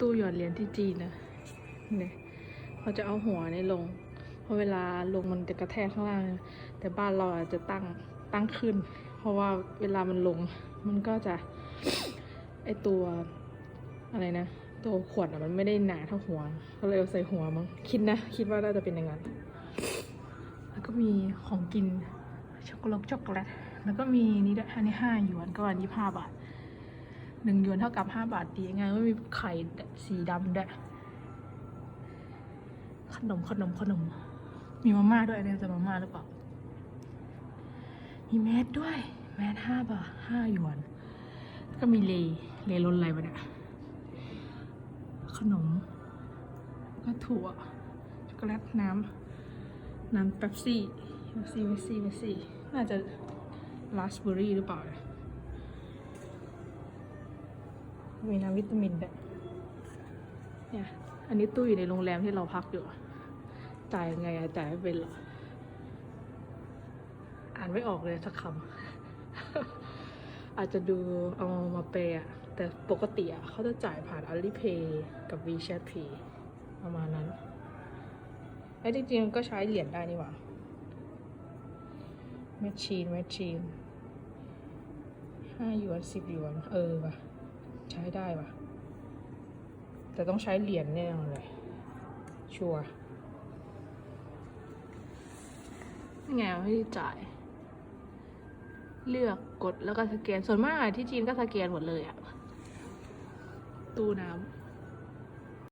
ตู้หยอดเหรียญที่จีนนะเนี่ยเขาจะเอาหัวนี่ลง เพราะเวลาลงมันจะกระแทกข้างล่าง แต่บ้านเราอาจจะตั้งตั้งขึ้น เพราะว่าเวลามันลง มันก็จะไอตัวอะไรนะ ตัวขวดอะมันไม่ได้หนาเท่าหัวก็เลยเอาใส่หัวมั้งคิดนะ คิดว่าน่าจะเป็นอย่างนั้น แล้วก็มีของกินช็อกโกแลตช็อกโกแลตแล้วก็มีนี่ด้วยอันนี้ห้าหยวนก็วันยี่ห้าบาท หนึ่งหยวนเท่ากับห้าบาทดีไงก็มีไข่สีดำด้วยขนมขนมขนม มีมาม่าด้วยอันนี้จะมาม่าหรือเปล่า มีแมสด้วย แมสห้าบาทห้าหยวน ก็มีเลเลรนอะไรมาเนี่ยขนม ก็ถั่วช็อกโกแลตน้ำน้ำเป๊ปซี่เป๊ปซี่เป๊ปซี่เป๊ปซี่ น่าจะราสเบอร์รี่หรือเปล่าเนี่ย มีน้ำวิตามินด้วยเนี่ย อันนี้ตู้อยู่ในโรงแรมที่เราพักอยู่ จ่ายยังไงอะจ่ายไม่เป็นหรอ อ่านไม่ออกเลยสักคำ อาจจะดูเอามาเปย์อะแต่ปกติอะเขาจะจ่ายผ่าน Alipay กับ WeChat Pay ประมาณนั้นไอ้จริงๆก็ใช้เหรียญได้นี่หว่าแมชชีนแมชชีนห้าหยวนสิบหยวน เออว่ะ ใช้ได้ป่ะแต่ต้องใช้เหรียญแน่นอนเลย ชัวร์ไงให้จ่าย เลือกกดแล้วก็สแกน ส่วนมากที่จีนก็สแกนหมดเลยอะตู้น้ำ